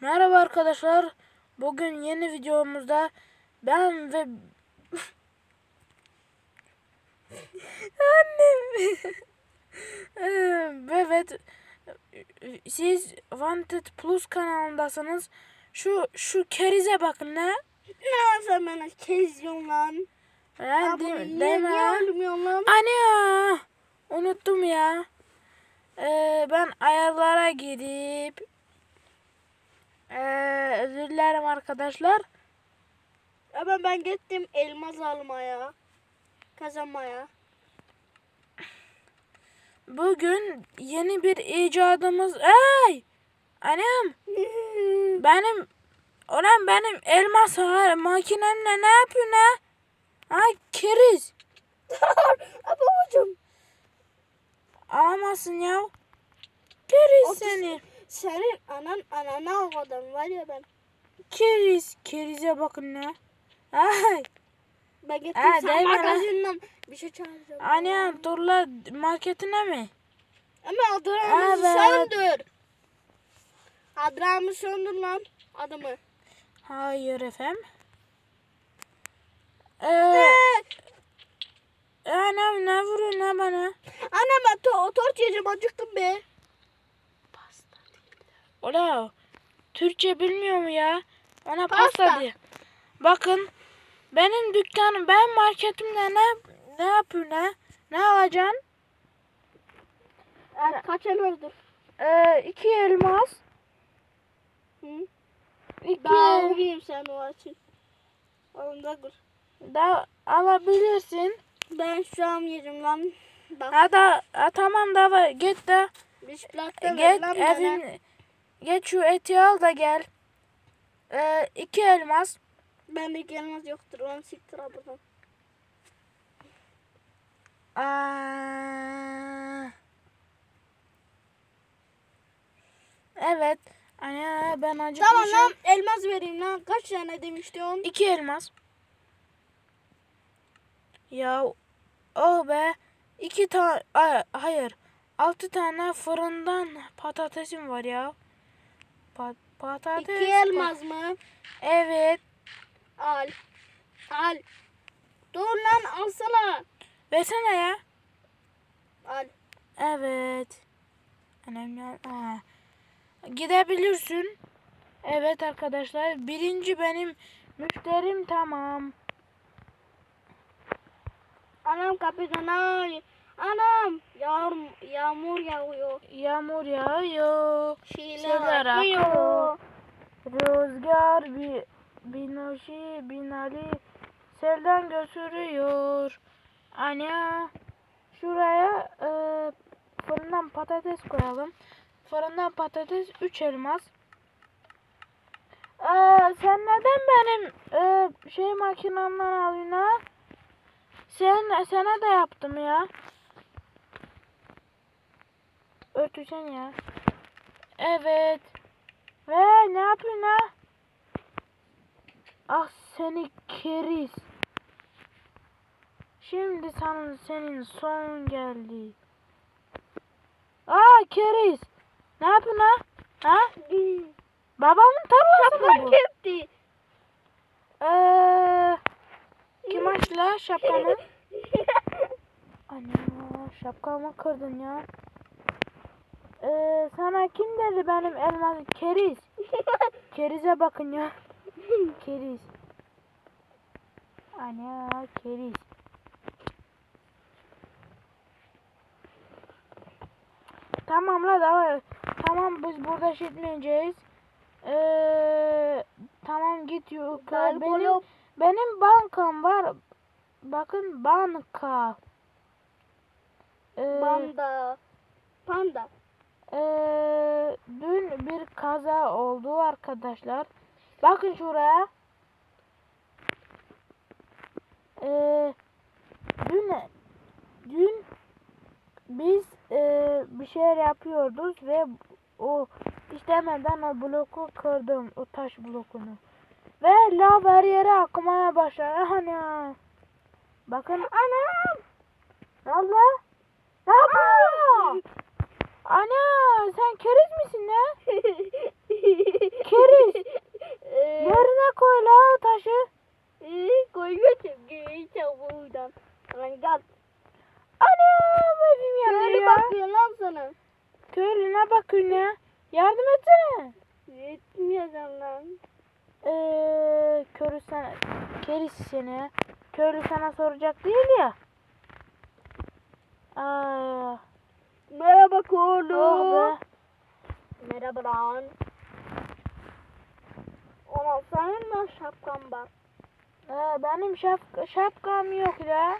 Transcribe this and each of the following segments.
Merhaba arkadaşlar. Bugün yeni videomuzda ben ve annem Ee, evet siz Wanted Plus kanalındasınız. Şu şu kerize bakın ne? Ne zaman keziyorsun lan? Niye ha? ölmüyorsun lan? Ana! Unuttum ya. Ee, ben ayarlara gidip ee, özür dilerim arkadaşlar. Ama ben gittim elmas almaya. Kazanmaya. Bugün yeni bir icadımız. Ey! Annem benim Ulan benim elmas har makinemle ne yapıyor ne? Ha keriz. Babacım Alamazsın ya. Keriz seni. Senin anan anana avladım var ya ben. Keriz. Kerize bakın ne? Ay. Ben gittim Ha, sen magazinden bir şey çağıracağım. Annem dur la marketine mi? Ama adramı Evet. söndür. Adramı söndür lan adamı. Hayır efendim. Ee, annem ne vuruyor ne bana? Anne ben to tort yiyeceğim acıktım be. Ola Türkçe bilmiyor mu ya? Ona Pasta. pasta diye. Bakın benim dükkanım ben marketimde ne ne yapıyor ne? Ne alacaksın? Yani kaç elmadır? Ee, iki elmas. Hı? iki Ben vurayım sen o açın. Onunda dur. da alabilirsin. Ben şu an yerim lan. Bak. Ha da ha, tamam da git de git bana. Geç şu eti al da gel. Ee, iki elmas. Bende gelmez yoktur. Onu siktir al buradan. Aa, evet. Ana ben acıkmışım. Tamam lan elmas vereyim lan. Kaç tane demiştin? İki elmas. Ya oh be. İki tane hayır. Altı tane fırından patatesim var ya. Pa- patates. İki elmas mı? Evet. Al. Al. Dur lan alsana. Versene ya. Al. Evet. Önemli. Aa. Gidebilirsin. Evet arkadaşlar. Birinci benim müşterim tamam. Anam kapitana. Anam. Yağmur, yağmur yağıyor. Yağmur yağıyor. Şeyler Şeyler akıyor. akıyor. Rüzgar bir binoşi binali selden götürüyor. Ana şuraya e, fırından patates koyalım. Fırından patates 3 elmas. E, sen neden benim e, şey makinamdan alıyorsun ha? Sen, sana da yaptım ya. Örteceksin ya. Evet. Ve ne yapıyorsun ha? Ah seni keriz. Şimdi sana senin son geldi. Aa keriz. Ne yapıyorsun ha? Ha? Babamın tarlası mı bu? gitti. Eee kim açtı la şapkamı? Ana şapkamı kırdın ya. Ee, sana kim dedi benim elmas keriz? Kerize bakın ya. Keriz. Ana keriz. Tamam la da tamam biz burada şitmeyeceğiz. Ee, tamam git yukarı. Benim, Benim... bankam var. Bakın banka. Ee, Panda. Panda. Ee, dün bir kaza oldu arkadaşlar. Bakın şuraya. Ee, dün dün biz ee, bir şeyler yapıyorduk ve o istemeden o bloku kırdım. O taş blokunu. Ve lav her yere akmaya başladı. Hani Bakın. Anam. Allah. Ne yapıyorsun? Ana sen keriz misin lan? keriz. Yerine koy la o taşı. Koymadım geri çabuğundan. Angat. Anam evim yanıyor Köylü ya. bakıyor lan sana. Köylüne bakıyor ne? Yardım etsene. Yetmiyorum lan. Eee körü sana. Keriz seni. Köylü sana soracak değil ya. Aa. Merhaba be. Merhaba lan. Ona senin mi şapkan var? Ee, benim şapka, şapkam yok ya.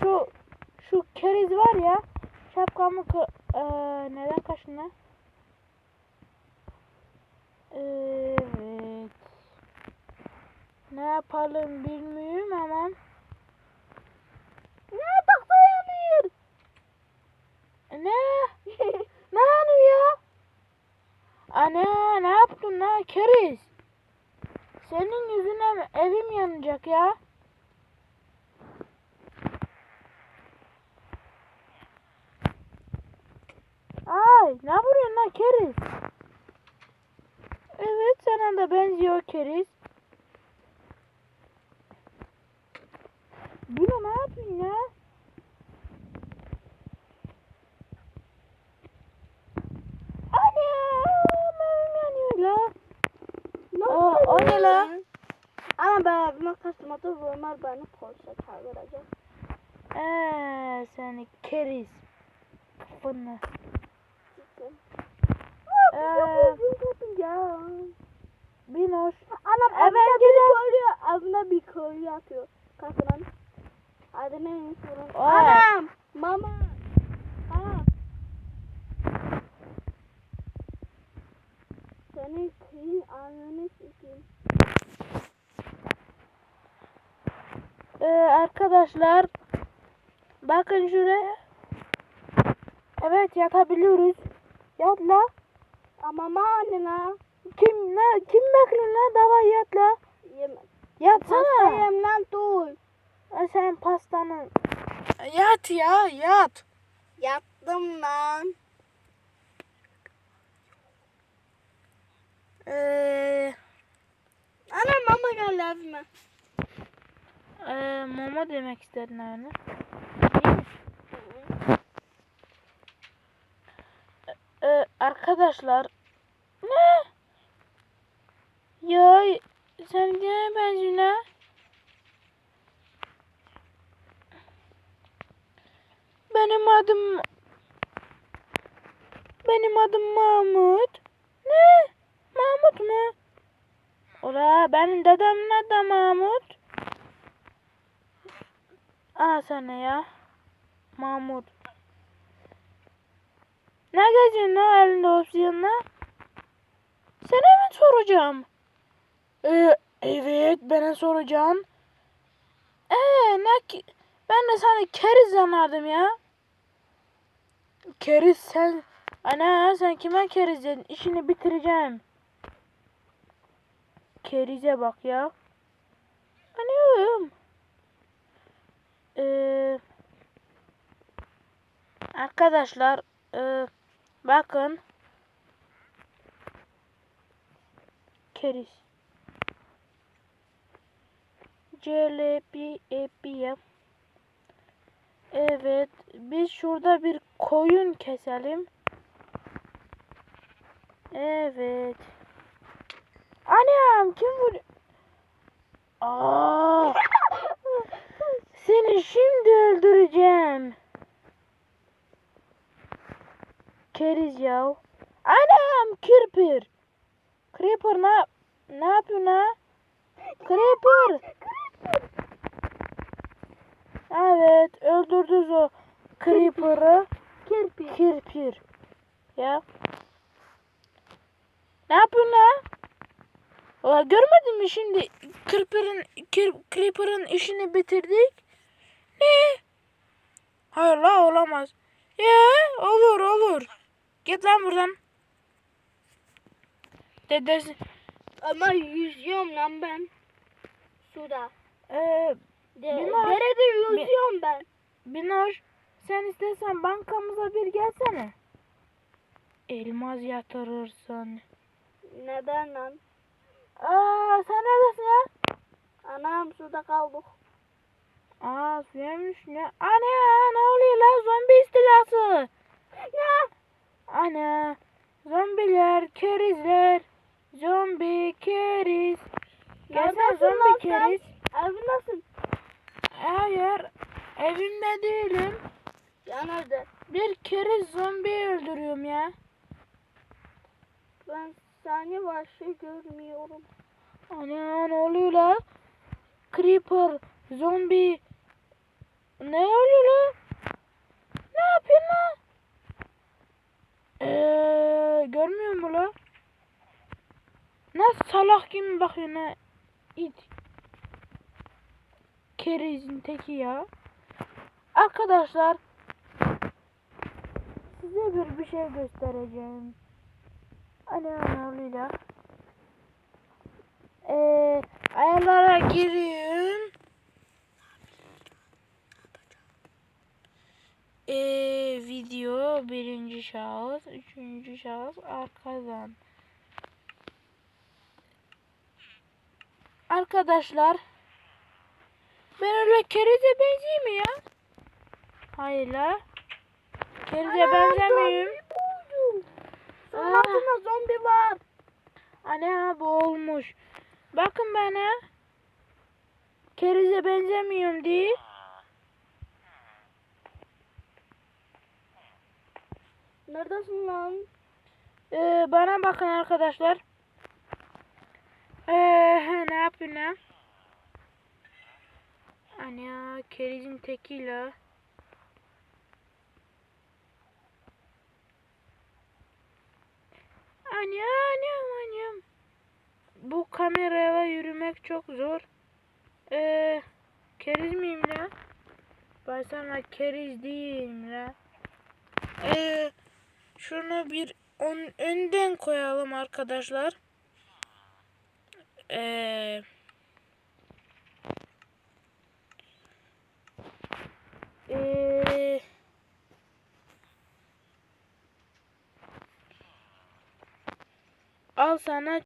Şu şu keriz var ya. Şapkamı kı- ee, neden kaşına? Evet. Ne yapalım bilmiyorum ama. Ne tahta yanıyor? Ne? ne yanıyor? Ana ne lan keriz? Senin yüzünden evim yanacak ya. Ay ne vuruyorsun lan keriz? Evet sana da benziyor keriz. Bunu ne yapıyorsun ya? Anam evim yanıyor la. Aa, o ne la? Ama ben evime kaçmadı Polise çağıracak. Eee seni keriz. Kafanı. Ee, ya. Binoş. Anam Evet, bir köylü, evine bir köylü atıyor. Kalkın Adı ne? Anam. Mama. Ha. Seni kıyın ananı sikeyim. Ee, arkadaşlar bakın şuraya. Evet yatabiliyoruz. Yat la. Ama anne la. Kim ne kim bekliyor la davay yat la. Yemem. Yatsana. Hastayım lan dur. Sen pastanın. Yat ya yat. Yattım lan. Ee, Ana mama geldi evime. E, mama demek istedin yani. Ee, arkadaşlar ne? Ya sen ne benziyorsun ha? Benim adım Benim adım Mahmut. Ne? Mahmut mu? Ola benim dedemin adı Mahmut. Aa ne ya? Mahmut. Ne geziyorsun lan elinde opsiyonla? Sana mı soracağım? Ee, evet bana soracağım. Ee, ne ki? Ben de sana keriz sanardım ya. Keriz sen. Ana sen kime keriz dedin? İşini bitireceğim. Kerize bak ya. Anam. Ee, arkadaşlar e, bakın. Keriz. Celebi ebiye. Evet. Biz şurada bir koyun keselim. Evet. Anam kim vur? Aa! Seni şimdi öldüreceğim. Keriz ya. Anam kirpir. Creeper ne ne yapıyorsun ha? Creeper. Evet öldürdünüz o Creeper'ı. Kirpi. Kirpir. Ya. Ne yapıyorsun ha? Ulan görmedin mi şimdi Creeper'ın Creeper'ın işini bitirdik? Ne? Hayır la olamaz. Ya olur olur. Git lan buradan. Dedesi. Ama yüzüyorum lan ben. Suda. Ee, De, derede yüzüyorum ben. Binoş sen istersen bankamıza bir gelsene. Elmas yatırırsın. Neden lan? Aa sen neredesin ya? Anam suda kaldık. Aa suymuş ne? Ana ne oluyor la zombi istilası. Zombiler kerizler. Zombi keriz. Gelsene Nerede zombi lan sen? keriz. Evindesin. Hayır. Evimde değilim. Ya nerede? Bir keriz zombi öldürüyorum ya. Ben seni başı görmüyorum. Ana ne oluyor la? Creeper, zombi. Ne oluyor la? Ne yapıyorsun la? Eee görmüyor musun la? Nasıl salak gibi bakıyorsun ha? İt. Kerizin teki ya. Arkadaşlar size bir bir şey göstereceğim. Ana ne oluyor la? Ee, ayarlara giriyorum. Ee, video birinci şahıs, üçüncü şahıs arkadan. Arkadaşlar ben öyle kerize benzeyeyim mi ya? Hayır la. Kerize benzemiyorum. Aa. altında zombi var. Ana bu olmuş. Bakın bana. Kerize benzemiyorum diye. Neredesin lan? Ee, bana bakın arkadaşlar. Ee, ne yapıyorsun lan? Ana kerizin tekiyle. Ana anam anam. Bu kamerayla yürümek çok zor. Ee, keriz miyim la? Ben sana keriz değilim la. Ee, şunu bir on, önden koyalım arkadaşlar. Ee, ee, al sana